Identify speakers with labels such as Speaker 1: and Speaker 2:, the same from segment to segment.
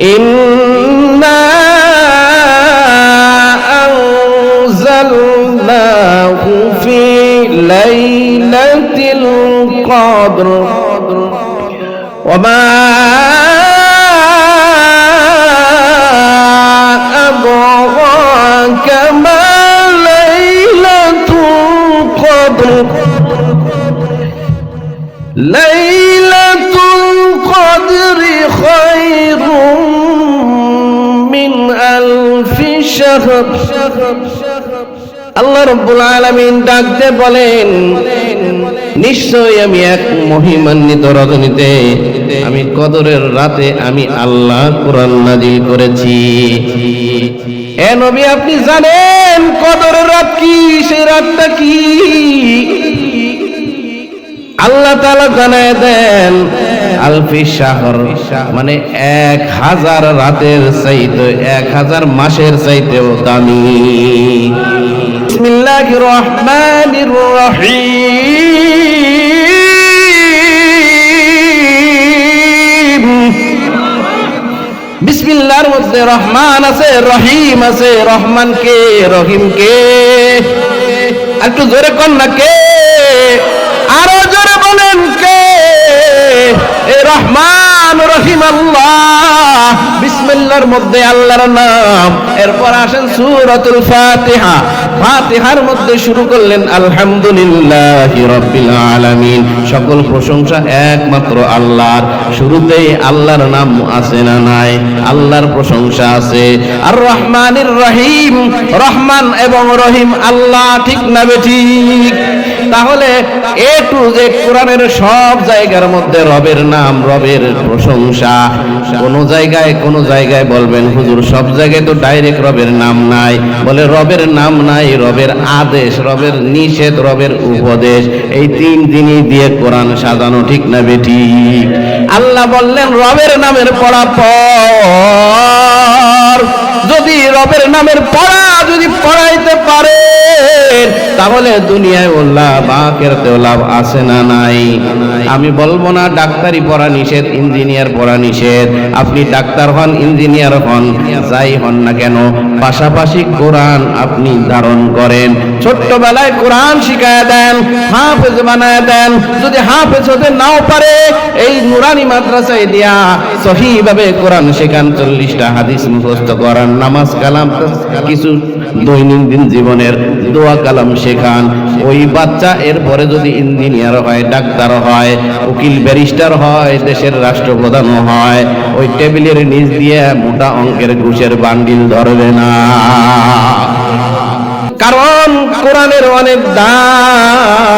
Speaker 1: إنا أنزلناه في ليلة القدر وما আল্লাহ রব্বুল আলামিন ডাকতে বলেন নিশ্চয় আমি এক মহিমান্বিত রজনীতে, আমি কদরের রাতে আমি আল্লাহ কোরআন নাজিল করেছি। এ নবী, আপনি জানেন কদরের রাত কি, সেই রাতটা কি? আল্লাহ তালা জানায় দেন, আলফি শাহর মানে এক হাজার রাতের চাইতে, এক হাজার মাসের চাইতেও দামি। বিসমিল্লাহ রহমান মধ্যে রহমান আছে, রহিম আছে, রহমান কে, রহিম কে? একটু জোরে না কে? আরও জোরে বলেন কে? রহমান রহিম আল্লাহ। বিসমিল্লার মধ্যে আল্লাহর নাম। এরপর আসেন সুরতুল ফাতিহা। ফাতিহার মধ্যে শুরু করলেন, আলহামদুলিল্লাহ রাব্বিল সকল প্রশংসা একমাত্র আল্লাহর। শুরুতেই আল্লাহর নাম আছে না নাই? আল্লাহর প্রশংসা আছে। আর রহমানির রহিম, রহমান এবং রহিম আল্লাহ, ঠিক না বেঠিক তাহলে এ টু যে কোরআনের সব জায়গার মধ্যে রবের নাম, রবের প্রশংসা। কোন জায়গায় কোন জায়গায় বলবেন, হুজুর, সব জায়গায় তো ডাইরেক্ট রবের নাম নাই। বলে, রবের নাম নাই রবের আদেশ, রবের নিষেধ, রবের উপদেশ। এই তিন দিনই দিয়ে কোরআন সাজানো, ঠিক না বেটি? আল্লাহ বললেন, রবের নামের পড়া যদি রবের নামের পড়া যদি পড়াইতে পারে তাহলে দুনিয়ায় ও লাভ আখেরাতেও লাভ আছে না নাই? আমি বলব না ডাক্তারি পড়া নিষেধ, ইঞ্জিনিয়ার পড়া নিষেধ। আপনি ডাক্তার হন, ইঞ্জিনিয়ার হন, যাই হন না কেন, পাশাপাশি কোরআন আপনি ধারণ করেন। ছোট্টবেলায় কোরআন শিখায় দেন, হাফেজ বানায় দেন। যদি হাফেজ হতে নাও পারে, এই নুরানি মাদ্রাসায় দিয়া সহিভাবে কোরআন শেখান চল্লিশটা হাদিস মুখস্থ করান। নামাজ কালাম, কিছু দৈনন্দিন জীবনের দোয়া কালাম শেখান। ওই বাচ্চা এরপরে যদি ইঞ্জিনিয়ার হয়, ডাক্তার হয়, উকিল ব্যারিস্টার হয়, দেশের রাষ্ট্রপ্রধান হয়, ওই টেবিলের নিচ দিয়ে মোটা অঙ্কের ঘুষের বান্ডিল ধরবে না। কারণ কোরআনের অনেক দাম।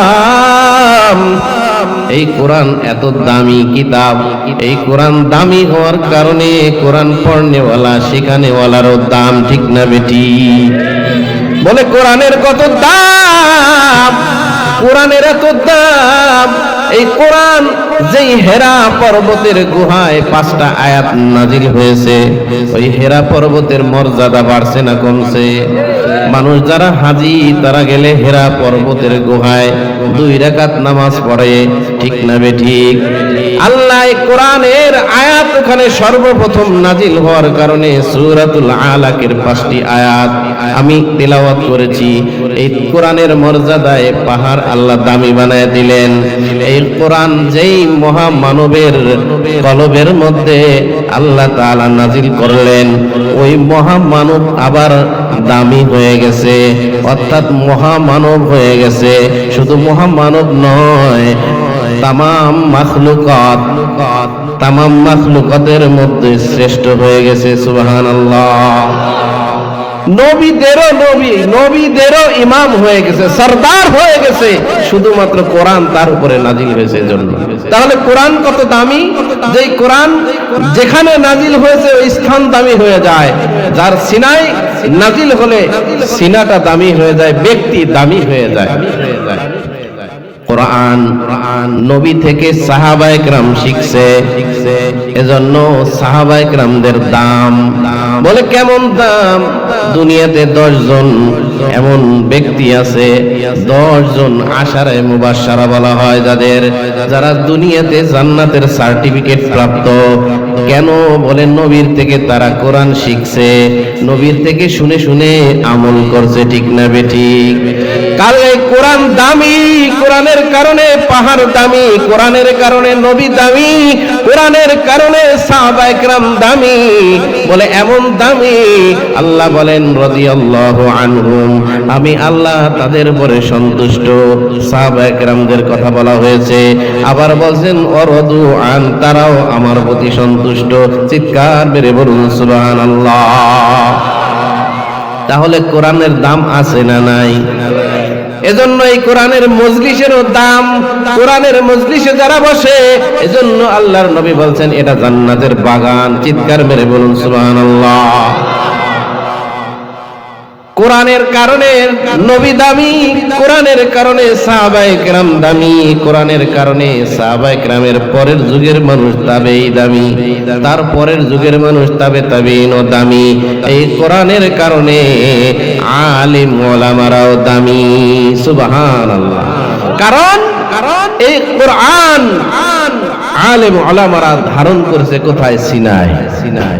Speaker 1: এই কোরআন এত দামি কিতাব। এই কোরআন দামি হওয়ার কারণে কোরআন পড়নেওয়ালা, শেখানেওয়ালারও দাম ঠিক না বেটি। বলে, কোরআনের কত দাম? কোরআনের এত দাম? এই কোরআন যেই হেরা পর্বতের গুহায় পাঁচটা আয়াত নাজিল হয়েছে, ওই হেরা পর্বতের মর্যাদা বাড়ছে না কমছে? মানুষ যারা হাজি, তারা গেলে হেরা পর্বতের গুহায় দুই রাকাত নামাজ পড়ে, ঠিক না বে ঠিক? আল্লাহ কোরআনের আয়াত ওখানে সর্বপ্রথম নাজিল হওয়ার কারণে সূরাতুল আলাকের পাঁচটি আয়াত আমি তেলাওয়াত করেছি। এই কোরআনের মর্যাদায় পাহাড় আল্লাহ দামি বানায় দিলেন। এই কোরআন যেই মহামানবের কলবের মধ্যে আল্লাহ তাআলা নাজিল করলেন। ওই মহামানব আবার দামি হয়ে গেছে, অর্থাৎ মহামানব হয়ে গেছে। শুধু মহামানব নয়, তামাম মাখলুকাত, তামাম মাখলুকাতের মধ্যে শ্রেষ্ঠ হয়ে গেছে, সুবহানাল্লাহ। নবীদেরও নবী, নবীদেরও ইমাম হয়ে গেছে, সর্দার হয়ে গেছে। শুধুমাত্র কোরআন তার উপরে নাজিল হয়েছে জন্য তাহলে কোরআন কত দামি? যে কোরআন যেখানে নাজিল হয়েছে, ওই স্থান দামি হয়ে যায়। যার সিনাই নাজিল হলে সিনাটা দামি হয়ে যায়, ব্যক্তি দামি হয়ে যায়। কোরআন, নবী থেকে সাহাবা একরাম শিখছে। এজন্য সাহাবা একরামদের দাম, বলে কেমন দাম? দুনিয়াতে দশ জন এমন ব্যক্তি আছে দশ জন আশারায় মুবাসারা বলা হয় যাদের যারা দুনিয়াতে জান্নাতের সার্টিফিকেট প্রাপ্ত। কেন বলে নবীর থেকে তারা কোরআন শিখছে? নবীর থেকে শুনে শুনে আমল করছে ঠিক না বেঠিক এই কোরআন দামি, কোরআনের কারণে পাহাড় দামি, কোরআনের কারণে নবী দামি, কোরআনের কারণে সাহাবা একরাম দামি। বলে এমন দামি, আল্লাহ বলেন রাদিয়াল্লাহু আনহুম। আমি আল্লাহ তাদের উপরে সন্তুষ্ট। সাহাবা একরামদের কথা বলা হয়েছে। আবার বলছেন, অরদু আন, তারাও আমার প্রতি সন্তুষ্ট। চিৎকার বেড়ে বলুন সুবান তাহলে কোরআনের দাম আছে না নাই? এজন্য এই কোরআনের মজলিসেরও দাম, কোরআনের মজলিসে যারা বসে, এজন্য আল্লাহর নবী বলছেন, এটা জান্নাতের বাগান, চিৎকার মেরে বলুন, সুবহানাল্লাহ। কোরআনের কারণে নবী দামি, কোরআনের কারণে সাহাবায়ে কেরাম দামি, কোরআনের কারণে সাহাবায়ে কেরামের পরের যুগের মানুষ তাবেই দামি, তার পরের যুগের মানুষ তাবে তাবেইনও দামি। এই কোরআনের কারণে আলিম ওলামারাও দামি, সুবহানাল্লাহ। কারণ কারণ এই কোরআন আলেম ওলামারা ধারণ করেছে কোথায়? সিনাই সিনাই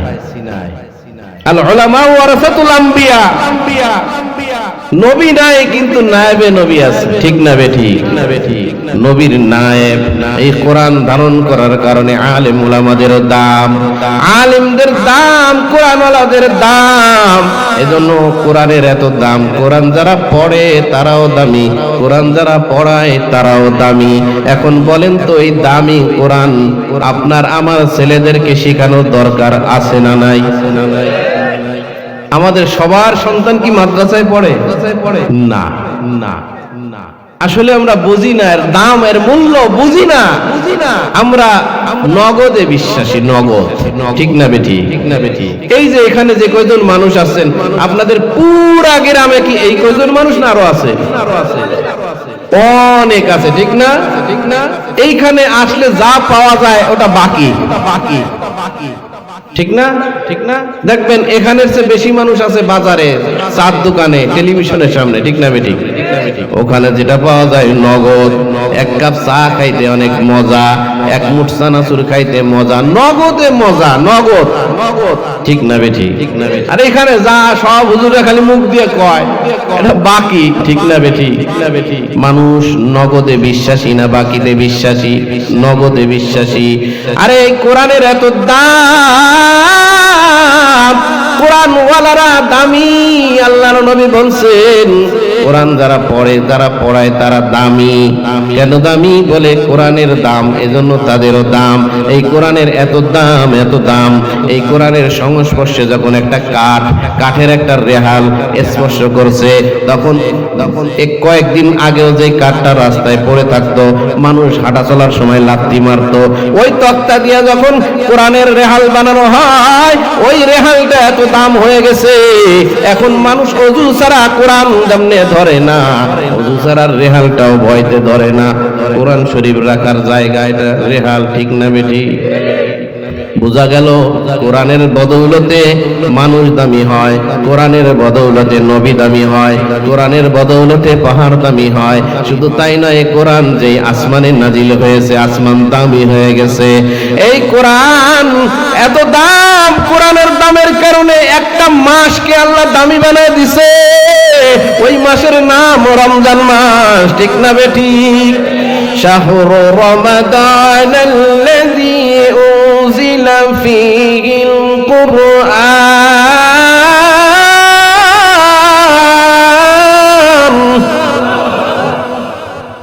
Speaker 1: আল উলামা ওয়ারাসাতুল আম্বিয়া। নবী নাই, কিন্তু নায়েবে নবী আছে। ঠিক না বেঠি? নবীর নায়েব, এই কোরআন ধারণ করার কারণে আলেম উলামাদের দাম। আলেমদের দাম কোরআন ওয়ালাদের দাম। এজন্য কোরআনের এত দাম, কোরআন যারা পড়ে তারাও দামি। কোরআন যারা পড়ায় তারাও দামি। এখন বলেন তো, এই দামি কোরআন আপনার আমার ছেলেদেরকে শেখানোর দরকার আছে না নাই না নাই? আমাদের সবার সন্তান কি মাদ্রাসায় পড়ে? না না না। আসলে আমরা বুঝি না এর দাম এর মূল্য বুঝি না। বুঝি না। আমরা নগদে বিশ্বাসী নগদ ঠিক না বেটি? ঠিক না বেটি? এই যে এখানে যে কয়জন মানুষ আছেন আপনাদের পুরা গ্রামে কি এই কয়জন মানুষ না আরও আছে? আরও আছে অনেক আছে ঠিক না? ঠিক না? এইখানে আসলে যা পাওয়া যায় ওটা বাকি। বাকি বাকি। ঠিক না? ঠিক না? দেখবেন, এখানের চেয়ে বেশি মানুষ আছে বাজারে, চার দোকানে, টেলিভিশনের সামনে, ঠিক না বেটি? ওখানে যেটা পাওয়া যায় নগদ। এক কাপ চা খাইতে অনেক মজা এক মুঠ চানাচুর খাইতে মজা নগদে মজা নগদ নগদ। ঠিক না বেঠি? ঠিক না বেটি আর এখানে যা সব হুজুরে খালি মুখ দিয়ে কয় এটা বাকি। ঠিক না বেঠি? ঠিক না বেঠি। মানুষ নগদে বিশ্বাসী না বাকিতে বিশ্বাসী? নগদে বিশ্বাসী। আরে এই কোরআনের এত দাম কোরআন ওয়ালারা দামি আল্লাহর নবী বলছেন কোরআন যারা পড়ে যারা পড়ায় তারা দামি। কেন দামি বলে? কোরআনের দাম এজন্য তাদেরও দাম। এই কোরআনের এত দাম এত দাম। এই কোরআনের সংস্পর্শে যখন একটা কাঠ কাঠের একটা রেহাল স্পর্শ করছে তখন তখন এক কয়েকদিন আগেও যে কাঠটা রাস্তায় পড়ে থাকতো মানুষ হাঁটা চলার সময় লাত্তি মারতো। ওই তক্তা দিয়ে যখন কোরআনের রেহাল বানানো হয় ওই রেহালটা এত দাম হয়ে গেছে। এখন মানুষ অজু ছাড়া কোরআন যেমনে ধরে না। অজু ছাড়ার রেহালটাও ভয়তে ধরে না। কোরআন শরীফ রাখার জায়গা এটা রেহাল ঠিক না বেটি বোঝা গেল, কোরআনের বদৌলতে মানুষ দামি হয়, কোরআনের বদৌলতে নবী দামি হয়, কোরআনের বদৌলতে পাহাড় দামি হয়। শুধু তাই নয়, কোরআন যে আসমানে নাজিল হয়েছে, আসমান দামি হয়ে গেছে। এই কোরআন এত দাম, কোরআনের দামের কারণে একটা মাসকে আল্লাহ দামি বানায় দিছে। ওই মাসের নাম রমজান মাস, ঠিক না বেঠিক শাহরু রমাদান أنزل فيه القرآن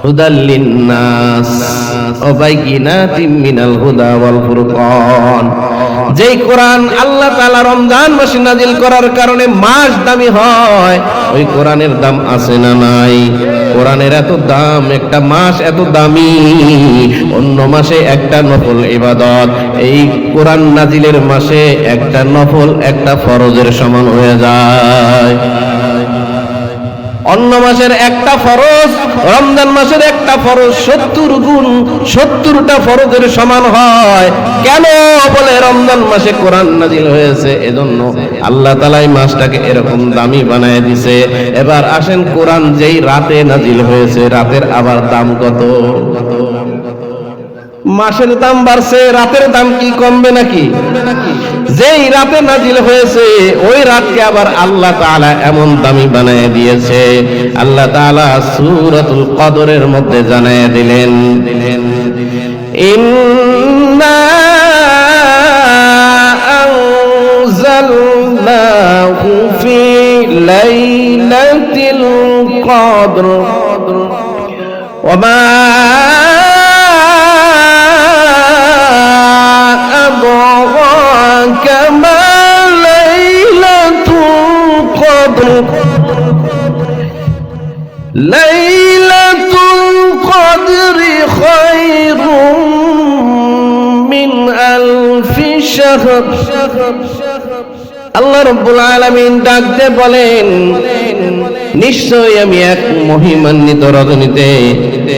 Speaker 1: هدى للناس ওয়াবাইনাতিম কোরআন আল্লাহ রমজান মাসে নাজিল করার কারণে মাস দামি হয়, ওই কোরআনের দাম আছে না নাই? কোরআনের এত দাম, একটা মাস এত দামি, অন্য মাসে একটা নফল ইবাদত, এই কোরআন নাজিলের মাসে একটা নফল, একটা ফরজের সমান হয়ে যায়। অন্য মাসের একটা ফরজ, রমজান মাসের একটা ফরজ, সত্তর গুণ, সত্তরটা ফরজের সমান হয়। কেন বলে রমজান মাসে কোরআন নাজিল হয়েছে? এজন্য আল্লাহ তালাই মাসটাকে এরকম দামি বানায় দিছে। এবার আসেন কোরআন যেই রাতে নাজিল হয়েছে, রাতের আবার দাম কত? মাসের দাম বাড়ছে, রাতের দাম কি কমবে নাকি? যেই রাতে নাজিল হয়েছে, ওই রাতকে আবার আল্লাহ তাআলা এমন দামি বানিয়ে দিয়েছে। আল্লাহ তাআলা সূরাতুল কদরের মধ্যে জানিয়ে দিলেন, ইন্না আনজালনাহু ফি লাইলাতিল কদর, ওয়া আলামিন ডাকতে বলেন নিশ্চয় আমি এক মহিমান্বিত রজনীতে,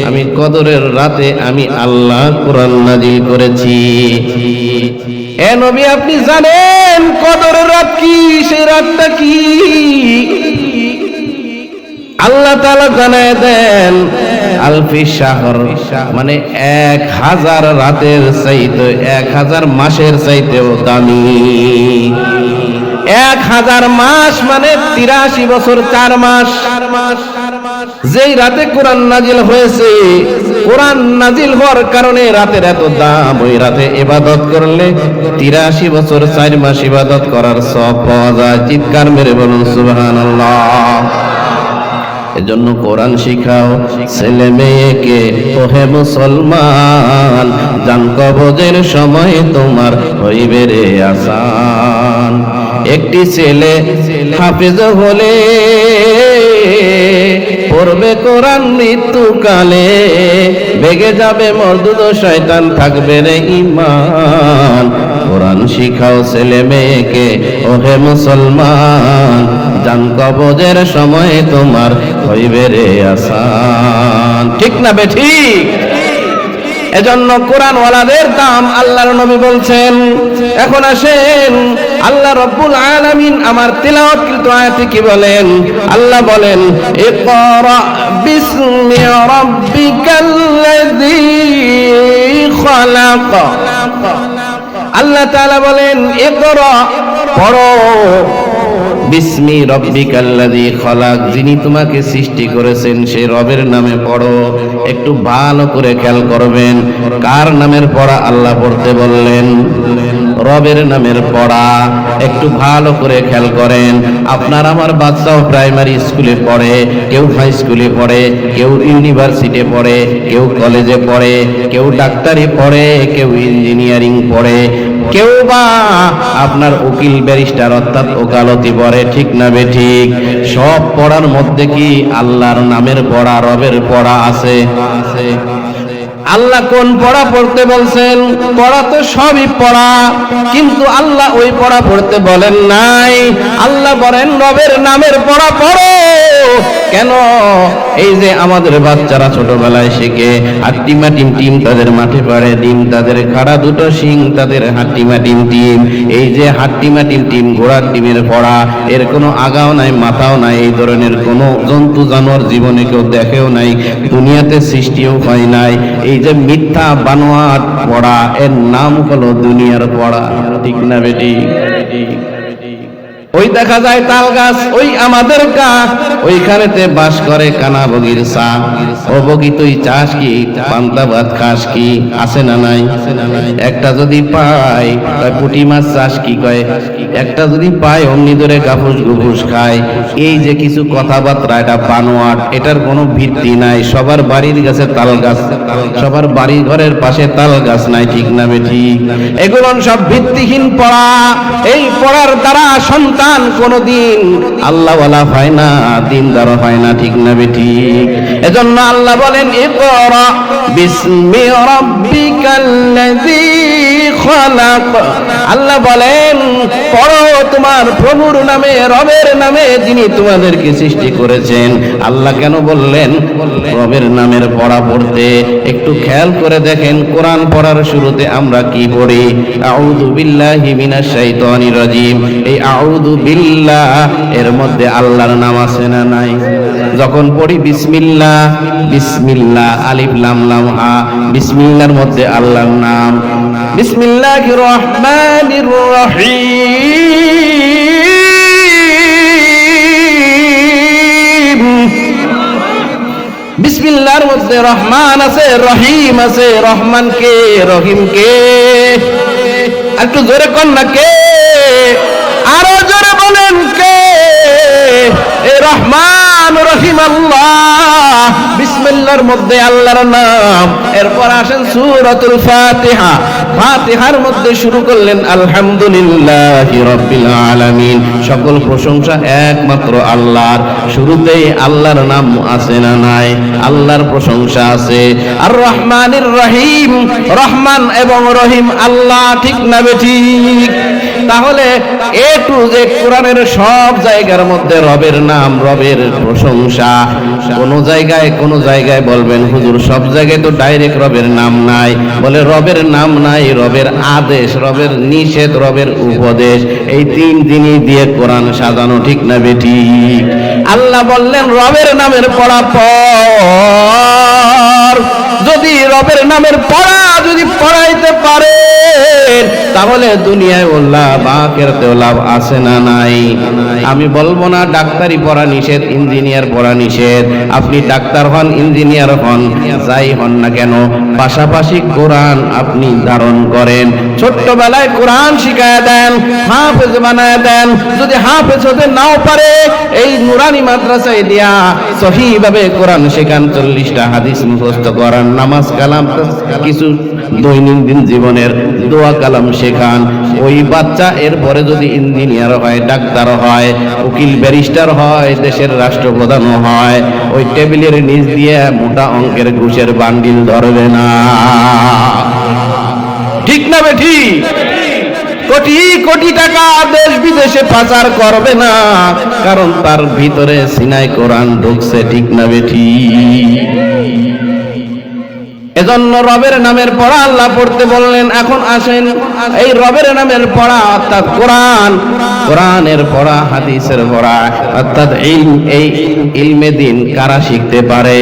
Speaker 1: আমি কদরের রাতে আমি আল্লাহ কোরআন নাজিল করেছি। এ নবী, আপনি জানেন কদরের রাত কি, সেই রাতটা কি? আল্লাহ তাআলা জানায় দেন, আলফি শাহর মানে এক হাজার রাতের চাইতে, এক হাজার মাসের চাইতেও দামি। এক হাজার মাস মানে তিরাশি বছর, চার মাস। যেই রাতে কোরআন নাজিল হয়েছে, কোরআন নাজিল হওয়ার কারণে রাতের এত দাম, ওই রাতে ইবাদত করলে তিরাশি বছর, চার মাস ইবাদত করার সব পাওয়া যায়। চিৎকার মেরে বলুন, সুবহানাল্লাহ। এজন্য কোরআন শিখাও, ছেলে মেয়েকে, ওহে মুসলমান, জান কবজের সময় তোমার হইবে রে আসান। একটি ছেলে হাফেজ হলে পড়বে কোরআন মৃত্যুকালে, বেগে যাবে মর্দুদ শয়তান, থাকবে রে ইমান কোরআন শিখাও ছেলে মেয়েকে, ওহে মুসলমান, জান কবজের সময় তোমার হইবে রে আসান। ঠিক না বে, ঠিক? এজন্য কোরআন ওয়ালাদের দাম আল্লাহর নবী বলছেন। এখন আসেন, আল্লাহ রব্বুল আলামিন আমার তিলাওয়াতকৃত আয়াতে কি বলেন? আল্লাহ বলেন, ইকরা বিসমি রাব্বিকাল্লাযী খালাক। আল্লাহ তাআলা বলেন, ইকরা, পড়ো। বিসমি রব্বিকাল্লাযী খলাক, যিনি তোমাকে সৃষ্টি করেছেন সেই রবের নামে পড়ো, একটু ভালো করে খেয়াল করবেন, কার নামের পড়া আল্লাহ পড়তে বললেন? রবের নামের পড়া, একটু ভালো করে খেয়াল করেন, আপনার আমার বাচ্চাও প্রাইমারি স্কুলে পড়ে, কেউ হাই স্কুলে পড়ে, কেউ ইউনিভার্সিটি পড়ে, কেউ কলেজে পড়ে, কেউ ডাক্তারি পড়ে, কেউ ইঞ্জিনিয়ারিং পড়ে কেউ বা আপনার উকিল ব্যারিস্টার অর্থাৎ ওকালতি পড়ে ঠিক না বে ঠিক? সব পড়ার মধ্যে কি আল্লাহর নামের পড়া, রবের পড়া আছে আছে? আল্লাহ কোন পড়া পড়তে বলছেন? পড়া তো সবই পড়া। কিন্তু আল্লাহ ওই পড়া পড়তে বলেন নাই। আল্লাহ বলেন, রবের নামের পড়া পড়ো। কেন? এই যে আমাদের বাচ্চারা ছোটবেলায় শিখে হাট্টিমা টিম টিম তাদের মাঠে পাড়ে, ডিম তাদের খাড়া দুটো শিং, তাদের হাট্টিমা টিম টিম এই যে হাট্টিমা টিম টিম ঘোড়ার টিমের পড়া, এর কোনো আগাও নাই, মাথাও নাই, এই ধরনের কোনো জন্তু জানোয়ার জীবনে কেউ দেখেও নাই, দুনিয়াতে সৃষ্টিও হয় নাই। এই যে মিথ্যা বানোয়াত পড়া এর নাম হলো দুনিয়ার পড়া। ঠিক না বেটি? ওই দেখা যায় তাল গাছ, ওই আমাদের গা। ওইখানেতে বাস করে কানা বগির চা। ও বগি, তুই চাস কি? পান্তা ভাত খাস কি? আছে না নাই? একটা যদি পাই কয় পুঁটি মাছ চাস কি কয়? একটা যদি পাই অমনি ধরে গাফুস গুফুস খায়। এই যে কিছু কথাবার্তা, এটা বানোয়াট, এটার কোনো ভিত্তি নাই। সবার বাড়ির কাছে তাল গাছ, সবার বাড়ি ঘরের পাশে তাল গাছ নাই, ঠিক না বেঠি? এগুলো সব ভিত্তিহীন পড়া। এই পড়ার দ্বারা সন্তান কোনদিন আল্লাহওয়ালা হয় না দিনদার হয় না, ঠিক না বেটি এজন্য আল্লাহ বলেন, এ বিসমি খালাক আল্লাহ বলেন, পড়ো তোমার প্রভুর নামে, রবের নামে যিনি তোমাদেরকে সৃষ্টি করেছেন। আল্লাহ কেন বললেন, রবের নামের পড়া পড়তে একটু খেয়াল করে দেখেন, কোরআন পড়ার শুরুতে আমরা কি পড়ি? আউযু বিল্লাহি মিনাশ শাইতানির রাজিম। এই আউযু বিল্লাহ, এর মধ্যে আল্লাহর নাম আছে না নাই? যখন পড়ি বিসমিল্লাহ বিসমিল্লাহ, আলিফ লাম লাম হা বিসমিল্লাহর মধ্যে আল্লাহর নাম। বিসমিল্লাহির রহমানির রহিম। বিসমিল্লাহর মধ্যে রহমান আছে, রহিম আছে, রহমান কে, রহিম কে? একটু জোরে কন না কে? রহমান রহিম আল্লাহ। বিসমিল্লাহর মধ্যে আল্লাহর নাম। এরপর আসেন সুরতুল ফাতিহা। ফাতিহার মধ্যে শুরু করলেন, আলহামদুলিল্লাহ রাব্বিল আলামিন। সকল প্রশংসা একমাত্র আল্লাহর। শুরুতেই আল্লাহর নাম আছে না নাই? আল্লাহর প্রশংসা আছে। আর রহমানির রহিম, রহমান এবং রহিম আল্লাহ, ঠিক না ঠিক? তাহলে এ টু যে কোরআনের সব জায়গার মধ্যে রবের নাম, রবের প্রশংসা। কোন জায়গায় কোন জায়গায় বলবেন, হুজুর, সব জায়গায় তো ডাইরেক্ট রবের নাম নাই। বলে, রবের নাম নাই রবের আদেশ, রবের নিষেধ, রবের উপদেশ, এই তিন জিনিস দিয়ে কোরআন সাজানো, ঠিক না বেটি? আল্লাহ বললেন, রবের নামের পড়া পর। যদি রবের নামের পড়া যদি পড়াইতে পারে তাহলে দুনিয়ায় ও লাভ আখেরাতেও লাভ আছে না নাই? আমি বলব না ডাক্তারি পড়া নিষেধ, ইঞ্জিনিয়ার পড়া নিষেধ। আপনি ডাক্তার হন, ইঞ্জিনিয়ার হন, যাই হন না কেন, পাশাপাশি কোরআন আপনি ধারণ করেন। ছোট্টবেলায় কোরআন শিখায় দেন, হাফেজ বানায় দেন, যদি হাফেজ হতে নাও পারে, এই নুরানি মাদ্রাসায় দিয়া সহিভাবে কোরআন শেখান, চল্লিশটা হাদিস মুখস্থ করান, নামাজ কালাম কিছু দৈনন্দিন জীবনের দোয়া কালাম শেখান। ওই বাচ্চা এরপরে যদি ইঞ্জিনিয়ার হয়, ডাক্তার হয়, উকিল ব্যারিস্টার হয়, দেশের রাষ্ট্রপ্রধানও হয়, ওই টেবিলের নিচ দিয়ে মোটা অঙ্কের ঘুষের বান্ডিল ধরবে না। ঠিক না বেঠি কোটি কোটি টাকা দেশ বিদেশে পাচার করবে না, কারণ তার ভিতরে সিনাই কোরআন ঢুকছে, ঠিক না বেঠি এজন্য রবের নামের পড়া আল্লাহ পড়তে বললেন, এখন আসেন। এই রবের নামের পড়া অর্থাৎ কোরআন। কোরআনের পড়া, হাদিসের পড়া, অর্থাৎ ইলম এই ইলমে দিন কারা শিখতে পারে?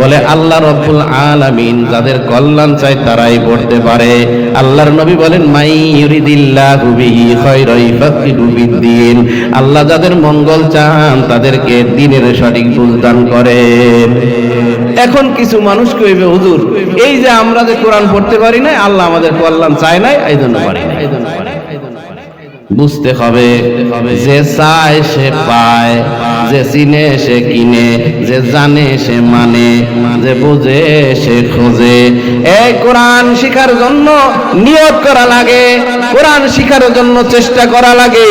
Speaker 1: বলে আল্লাহ রব্বুল আলামিন যাদের কল্যাণ চায় তারাই পড়তে পারে। আল্লাহর নবী বলেন, মাই ইউরিদিল্লাহু বিহি বিদ্দিন। আল্লাহ যাদের মঙ্গল চান, তাদেরকে দিনের সঠিক বুঝদান করেন। এখন কিছু মানুষ কইবে, হুজুর, এই যে আমরা যে কোরআন পড়তে পারি না আল্লাহ আমাদের কল্যাণ চায় নাই, এই জন্য পারি না। বুঝতে হবে, যে চায় সে পায় যে চিনে সে কিনে, যে জানে সে মানে যে বোঝে সে খোঁজে। এই কোরআন শিখার জন্য নিয়ত করা লাগে, কোরআন শিখার জন্য চেষ্টা করা লাগে।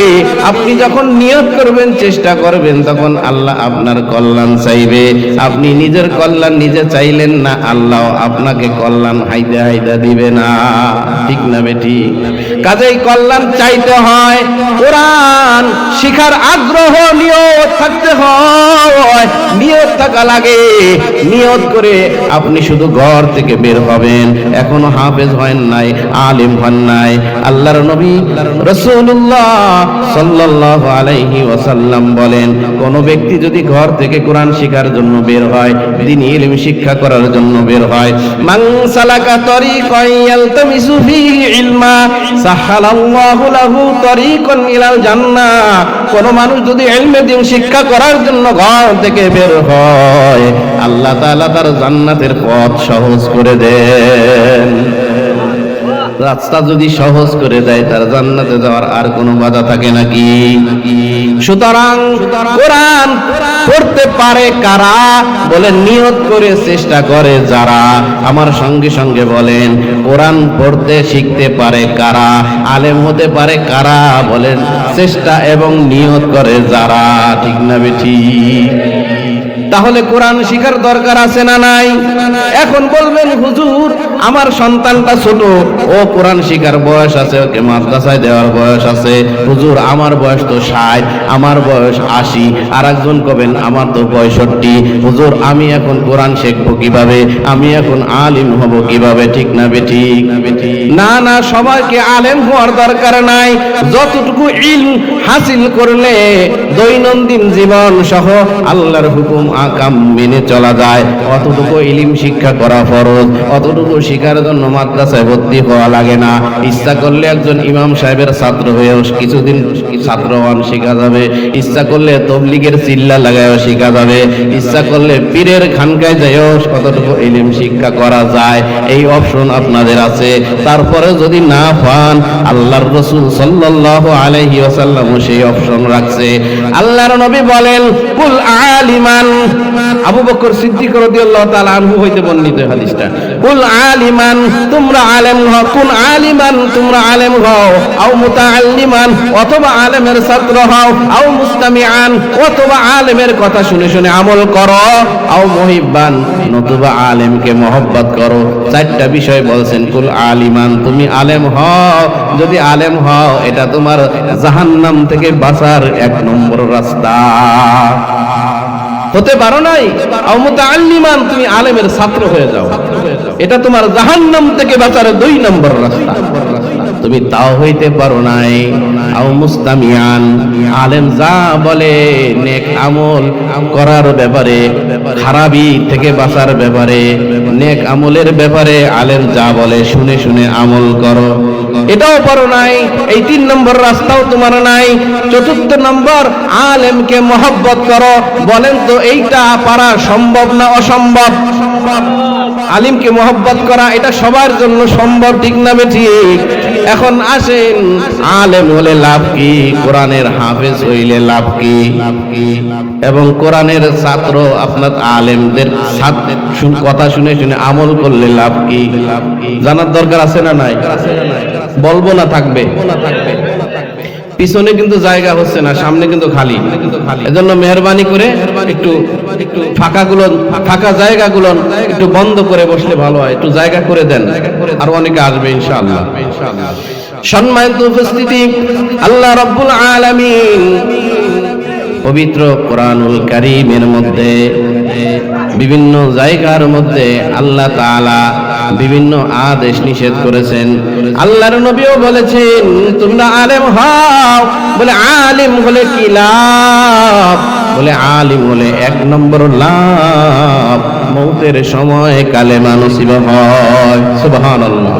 Speaker 1: আপনি যখন নিয়ত করবেন, চেষ্টা করবেন, তখন আল্লাহ আপনার কল্যাণ চাইবে। আপনি নিজের কল্যাণ নিজে চাইলেন না, আল্লাহ আপনাকে কল্যাণ হাইদা হাইদা দিবে না। ঠিক না বেটি? কাজেই কল্যাণ চাইতে হয়। কোরআন শিখার আগ্রহ নিয়ত থাকতে হয়। নিয়ত থাকা লাগে। নিয়ত করে আপনি শুধু ঘর থেকে বের হবেন। এখনও হাফেজ হয় নাই, আলিম হন নাই। আল্লাহর নবী রসুল্লাহ সাল্লাল্লাহু আলাইহি ওয়াসাল্লাম বলেন, কোন ব্যক্তি যদি ঘর থেকে কোরআন শিখার জন্য বের হয় তিনি ইলম শিক্ষা করার জন্য বের হয়, মান সালাকা তরিকান ইয়ালতামিসু ফীহি ইলমা, সাহালাল্লাহু লাহু তরিকান ইলাল কোন মানুষ যদি ইলমে দিন শিক্ষা করার জন্য ঘর থেকে বের হয়। আল্লাহ তাআলা তার জান্নাতের পথ সহজ করে দেন। রাস্তা যদি সহজ করে দেয়, তার জান্নাতে যাওয়ার আর কোনো বাধা থাকে নাকি? সুতরাং কোরআন পড়তে পারে কারা? বলে নিয়ত করে চেষ্টা করে যারা। আমার সঙ্গে সঙ্গে বলেন, কোরআন পড়তে শিখতে পারে কারা? আলেম হতে পারে কারা? বলেন, চেষ্টা এবং নিয়ত করে যারা। ঠিক না বেঠি তাহলে কোরআন শিখার দরকার আছে না নাই? এখন বলবেন, হুজুর আমার সন্তানটা ছোট, ও কোরআন শিখার বয়স আছে, ওকে মাদ্রাসায় দেওয়ার বয়স আছে। হুজুর, আমার বয়স তো ষাট, আমার বয়স আশি আর একজন কবেন, আমার তো পঁয়ষট্টি। হুজুর, আমি এখন কোরআন শিখব কীভাবে? আমি এখন আলিম হব কীভাবে? ঠিক না বেঠিক না না, সবাইকে আলেম হওয়ার দরকার নাই। যতটুকু ইল হাসিল করলে দৈনন্দিন জীবন সহ আল্লাহর হুকুম, আকাম মেনে চলা যায়। অতটুকু ইলিম শিক্ষা করা ফরজ, অতটুকু শিখার জন্য মাদ্রাসায় ভর্তি হওয়া লাগে না। ইচ্ছা করলে একজন ইমাম সাহেবের ছাত্র হয়েও কিছুদিন ছাত্র হন শেখা যাবে। ইচ্ছা করলে তবলিগের চিল্লা লাগায়ও শেখা যাবে। ইচ্ছা করলে পীরের খানকায় যাইও কতটুকু ইলিম শিক্ষা করা যায়। এই অপশন আপনাদের আছে। তারপরে যদি না পান, আল্লাহর রসুল সাল্লাল্লাহু আলাইহি ওয়াসাল্লাম সেই অপশন রাখছে। আল্লাহর নবী বলেন, কুল আলিমান আবু বকর সিদ্দিক রাদিয়াল্লাহু তাআলা আনহু হইতে বর্ণিত হাদিসটা। কুল আলিমান, তোমরা আলেম হও। কোন আলিমান, তোমরা আলেম হও। আও মুতাআল্লিমান, অথবা আলেমের ছাত্র হও। আও মুস্তামিআন, অথবা আলেমের কথা শুনে শুনে আমল করো। আও মুহিব্বান, নতুবা আলেমকে মহব্বত করো। চারটা বিষয় বলছেন, কুল আলিমান, তুমি আলেম হও। যদি আলেম হও, এটা তোমার জাহান্নাম থেকে বাঁচার এক নম্বর রাস্তা। হতে পারো নাই? আল্লিমান তুমি আলেমের ছাত্র হয়ে যাও। এটা তোমার জাহান্নাম থেকে বাঁচার দুই নম্বর রাস্তা। তুমি তাও হইতে পারো নাই। আও মুস্তামিয়ান, আলেম যা বলে, নেক আমল করার ব্যাপারে, খারাপি থেকে বাঁচার ব্যাপারে, নেক আমলের ব্যাপারে আলেম যা বলে, শুনে শুনে আমল করো। এটাও পারো নাই, এই তিন নম্বর রাস্তাও তোমার নাই। চতুর্থ নম্বর, আলেমকে মহব্বত করো। বলেন তো, এইটা পারা সম্ভব না অসম্ভব? আলিমকে মহব্বত করা, এটা সবার জন্য সম্ভব, ঠিক না ঠিক? এখন আসেন, আলেম হলে লাভ কি? কোরআনের হাফেজ হইলে লাভ কি? এবং কোরআনের ছাত্র আপনার আলেমদের কথা শুনে শুনে আমল করলে লাভ কি? জানার দরকার আছে না নাই? বলব না থাকবে। পিছনে কিন্তু জায়গা হচ্ছে না, সামনে কিন্তু খালি। এজন্য মেহরবানি করে একটু একটু ফাঁকাগুলো, ফাঁকা জায়গাগুলো একটু বন্ধ করে বসলে ভালো হয়, একটু জায়গা করে দেন, আর অনেকে আসবে ইনশাআল্লাহ। সম্মানিত উপস্থিতি, আল্লাহ রব্বুল আলামিন পবিত্র কোরআনুল কারীমের মধ্যে, বিভিন্ন জায়গার মধ্যে আল্লাহ তাআলা বিভিন্ন আদেশ নিষেধ করেছেন। আল্লাহর নবীও বলেছেন, তোমরা আলেম হও। বলে, আলিম হলে কি লাভ? বলে, আলিম হলে এক নম্বর লাভ, মৌতের সময় কালেমা নসিব হয়। সুবহানাল্লাহ।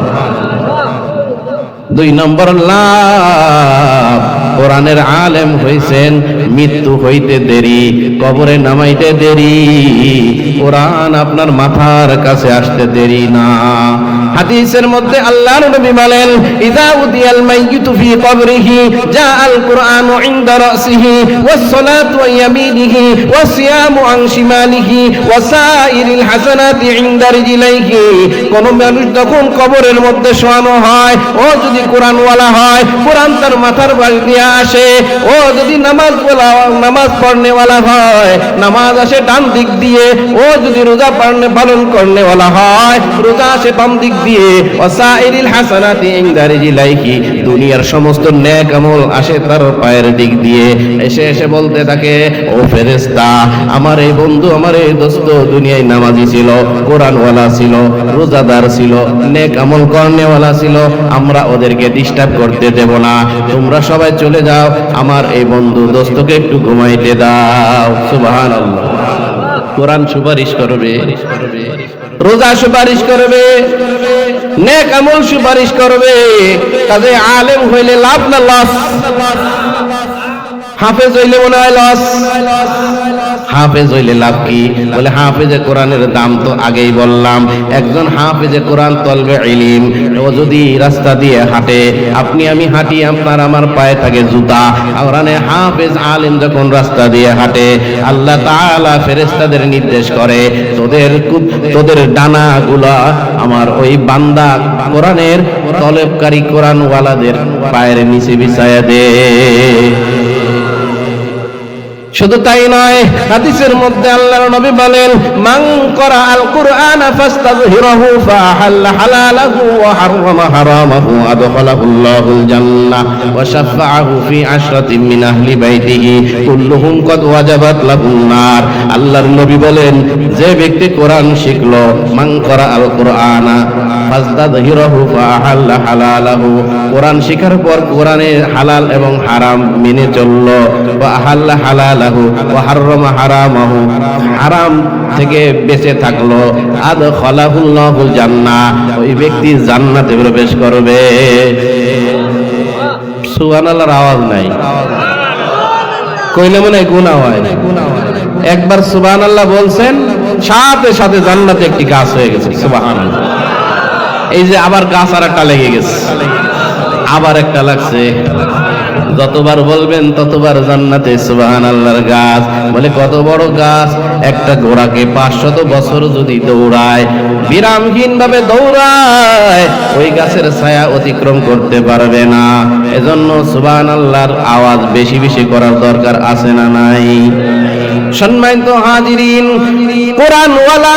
Speaker 1: দুই নম্বর লাভ কোরআনের আলেম হইছেন, মৃত্যু হইতে দেরি, কবরে নামাইতে দেরি, কোরআন আপনার মাথার কাছে আসতে দেরি না। হাদিসের মধ্যে আল্লাহর নবী বলেন ইদা উদিয়াল মাইয়িতু ফি কবরিহি, জাআল কুরআন ইনদা রাসিহি, ওয়াস সালাতু ইয়ামিনিহি ওয়াস সিয়ামু আন শিমালিহি, ওয়া সাইরিল হাসানাতি ইনদা রিজলাইহি। কোন মানুষ যখন কবরের মধ্যে শোয়ানো হয়, ও যদি কোরআনওয়ালা হয়, কোরআন তার মাথার বাড়ি দিয়ে আসে, ও যদি নামাজ বলা নামাজ পড়নেওয়ালা হয়, নামাজ আসে ডান দিক দিয়ে, ও যদি রোজা পালন করনেওয়ালা হয়, রোজা আসে বাম দিক দিয়ে, ওয়াসাইরিল হাসানাতি ইনদা রিজলাইহি দুনিয়ার সমস্ত নেক আমল আসে তার পায়ের দিক দিয়ে। এসে এসে বলতে থাকে, ও ফেরেশতা, আমার এই বন্ধু, আমার এই দোস্ত দুনিয়ায় নামাজি ছিল ছিল, রোজাদার ছিল, নেক আমল করনেওয়ালা ছিল, আমরা ওদেরকে ডিস্টার্ব করতে দেব না। তোমরা সবাই চলে যাও, আমার এই বন্ধু দোস্তকে একটু ঘুমাইতে দাও। সুবহানাল্লাহ। কোরআন সুপারিশ করবে। রোজা সুপারিশ করবে নেক আমল সুপারিশ করবে কাজে আলেম হইলে লাভ না লস হাফেজ হইলে মনে হয় লস হাফেজ হইলে লাভ কি? বলে হাফেজে কোরআনের দাম তো আগেই বললাম। একজন হাফেজে কোরআন তলবে ইলিম, ও যদি রাস্তা দিয়ে হাঁটে, আপনি আমি হাঁটি, আপনার আমার পায়ে থাকে জুতা। কোরআনে হাফেজ আলিম যখন রাস্তা দিয়ে হাঁটে, আল্লাহ তাআলা ফেরেশতাদের নির্দেশ করে, তোদের তোদের ডানা গুলা আমার ওই বান্দা কোরআনের তলবকারী কোরআনওয়ালাদের পায়ের নিচে বিছায়া দে। শুধু তাই নয়, হাদিসের মধ্যে আল্লাহর নবী বলেন, মান করা আল কুরআন ফাস্তাযহিরাহু ফাহাল্লা হালালাহু ওয়া হাররামা হারামাহু আদখালাহু আল্লাহুল জান্নাহ ওয়া শাফাআহু ফি আশরাতিন মিন আহলি বাইতিহি কুল্লুহুম কদ ওয়াজাবাত লাহুন নার। আল্লাহর নবী বলেন, যে ব্যক্তি কোরআন শিখলো, মান করা আল কুরআনা ফাস্তাযহিরাহু ফাহাল্লা হালালাহু, কোরআন শিখার পর কোরআনের হালাল এবং হারাম মেনে চলল। ওয়া আহাল্লা হালালাহু ওয়া হাররামা হারামাহু। হারাম থেকে বেঁচে থাকল। আদ খলাহুল্লাহুল জান্নাহ। ওই ব্যক্তি জান্নাতে প্রবেশ করবে। সুবহানাল্লাহর আওয়াজ নাই। কইলে মনে হয় গুনাহ হয় একবার সুবহানাল্লাহ বলছেন, সাথে সাথে জান্নাতে একটি গাছ হয়ে গেছে। সুবহানাল্লাহ। এই যে আবার গাছ আর একটা লেগে গেছে। আবার একটা লাগছে। যতবার বলবেন ততবার জান্নাতে সুবাহান আল্লাহর গাছ। বলে, কত বড় গাছ? একটা ঘোড়াকে পাঁচশত বছর যদি দৌড়ায় বিরামহীন ভাবে দৌড়ায়, ওই গাছের ছায়া অতিক্রম করতে পারবে না। এজন্য সুবাহান আল্লাহর আওয়াজ বেশি বেশি করার দরকার আছে না নাই? সম্মানিত হাজিরিন, কোরআনওয়ালা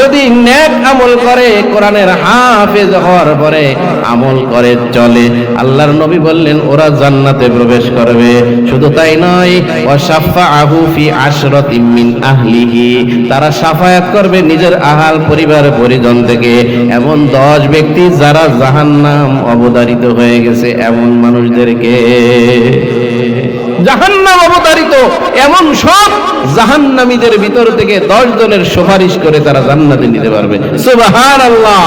Speaker 1: যদি নেক আমল করে, কোরআনের হাফেজ হওয়ার পরে আমল করে, চলে। আল্লাহর নবী বললেন, ওরা জান্নাতে প্রবেশ করবে। শুধু তাই নয় ওয়াসাফাআহু ফি আশরত মিন আহলিহি। তারা সাফায়াত করবে নিজের আহাল পরিবার পরিজন থেকে। এমন দশ ব্যক্তি যারা জাহান্নাম অবতারিত হয়ে গেছে, এমন মানুষদেরকে জাহান্নাম অবতারিত এমন সব জাহান্নামীদের ভিতর থেকে দশ জনের সুপারিশ করে তারা জান্নাতে নিতে পারবে। সুবাহান আল্লাহ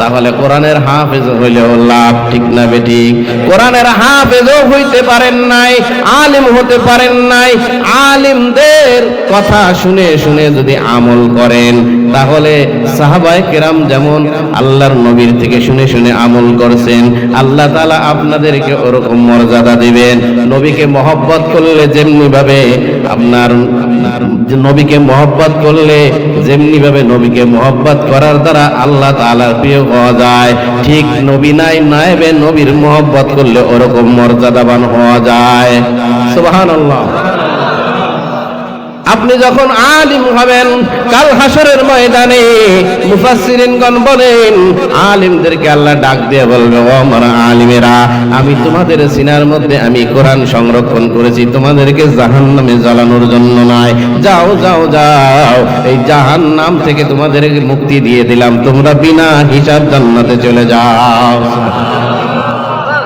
Speaker 1: তাহলে কোরআনের হাফেজ হইলেও লাভ, ঠিক না বেঠিক কোরআনের হাফেজও হইতে পারেন নাই, আলিম হতে পারেন নাই। আলিমদের কথা শুনে শুনে যদি আমল করেন, তাহলে সাহাবায়ে কেরাম যেমন আল্লাহর নবীর থেকে শুনে শুনে আমল করছেন, আল্লাহ তালা আপনাদেরকে ওরকম মর্যাদা দিবেন। নবীকে মহব্বত করলে যেমনি ভাবে আপনার নবীকে মহব্বত করলে যেমনি ভাবে নবীকে মহব্বত করার দ্বারা আল্লাহ তালার প্রিয় হওয়া যায়। ঠিক নবী নাই নাইবে নবীর মহব্বত করলে ওরকম মর্যাদাবান হওয়া যায়। সুবহানাল্লাহ। আপনি যখন আলিম হবেন, কাল হাসরের ময়দানে মুফাসসিরিনগণ বলেন, আলিমদেরকে আল্লাহ ডাক দিয়ে বলবে, ও আমার আলিমেরা, আমি তোমাদের সিনার মধ্যে আমি কোরআন সংরক্ষণ করেছি, তোমাদেরকে জাহান্নামে জ্বালানোর জন্য নয়। যাও যাও যাও, এই জাহান্নাম থেকে তোমাদেরকে মুক্তি দিয়ে দিলাম, তোমরা বিনা হিসাব জান্নাতে চলে যাও।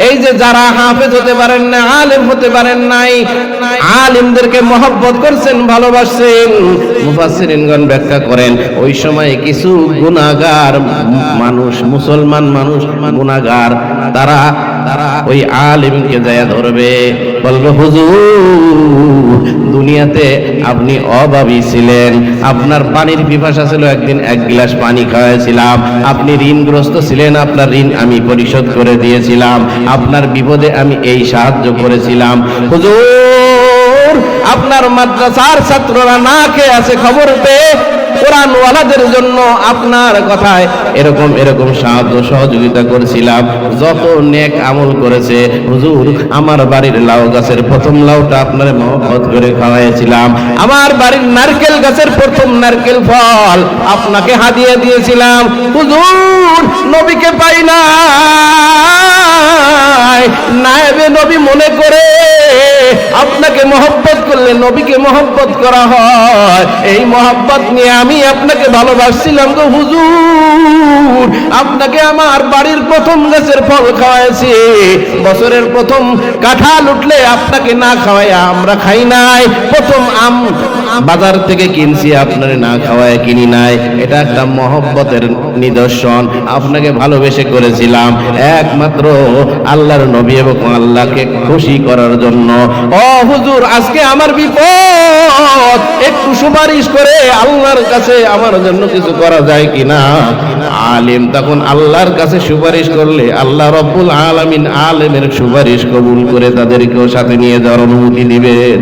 Speaker 1: এই যে যারা হাফেজ হতে পারেন না, আলেম হতে পারেন নাই, আলেমদেরকে মহব্বত করছেন, ভালোবাসছেন, মুফাসসিরিনগণ ব্যাখ্যা করেন, ওই সময় কিছু গুনাহগার মানুষ, মুসলমান মানুষ, গুনাহগার, তারা ওই আলিমকে যায় ধরবে। বলবে, হুজুর, দুনিয়াতে আপনি অভাবী ছিলেন। আপনার পানির পিপাসা ছিল একদিন এক গ্লাস পানি খাওয়াইছিলাম। আপনি ঋণগ্রস্ত ছিলেন, আপনার ঋণ আমি পরিশোধ করে দিয়েছিলাম। আপনার বিপদে আমি এই সাহায্য করেছিলাম। হুজুর, আপনার মাদ্রাসার ছাত্ররা না কে আছে খবর পেয়ে কোরআনওয়ালাদের জন্য আপনার কথায় এরকম এরকম সাহায্য, সহযোগিতা করেছিলাম। যত নেক আমল করেছে, হুজুর, আমার বাড়ির লাউ গাছের প্রথম লাউটা আপনার মহব্বত করে খাওয়াইছিলাম। আমার বাড়ির নারকেল গাছের প্রথম নারকেল ফল আপনাকে হাদিয়ে দিয়েছিলাম। হুজুর, নবীকে পাই না নায়েবে নবী মনে করে আপনাকে মহব্বত করলে নবীকে মহব্বত করা হয়। এই মহব্বত নিয়ে আপনাকে ভালোবাসছিলাম তো হুজুর। আপনাকে আমার বাড়ির প্রথম গাছের ফল খাওয়াইছি। বছরের প্রথম কাঁঠাল উঠলে আপনাকে না খাওয়াই আমরা খাই নাই। প্রথম আম বাজার থেকে কিনছি, আপনার না খাওয়ায় কিনি নাই। এটা একটা মহব্বতের নিদর্শন। আপনাকে ভালোবেসে করেছিলাম। একমাত্র আল্লাহর নবী এবং আল্লাহকে খুশি করার জন্য। ও হুজুর, আজকে আমার বিপদ। একটু সুপারিশ করে আল্লাহর কাছে আমার জন্য কিছু করা যায় কিনা? আলেম তখন আল্লাহর কাছে সুপারিশ করলে আল্লাহ রব্বুল আলমিন আলেমের সুপারিশ কবুল করে তাদেরকেও সাথে নিয়ে যাওয়ার অনুমতি দিবেন।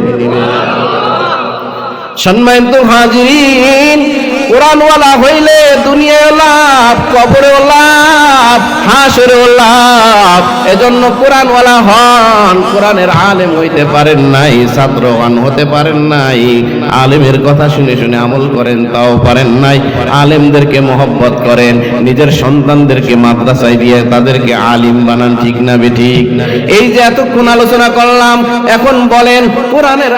Speaker 1: সম্মানিত হাজিরিন কোরআনওয়ালা হইলে দুনিয়ায় লাভ, কবরেও লাভ লাভ লাভ। এজন্য কোরআনওয়ালা হন, কোরআনের আলেম হইতে পারেন নাই, ছাত্রবান হতে পারেন নাই। আলেমের কথা শুনে শুনে আমল করেন, তাও পারেন নাই। আলেমদেরকে মহব্বত করেন, নিজের সন্তানদেরকে মাদ্রাসায় দিয়ে তাদেরকে আলিম বানান, ঠিক না বেঠিক এই যে এতক্ষণ আলোচনা করলাম, এখন বলেন, কোরআনের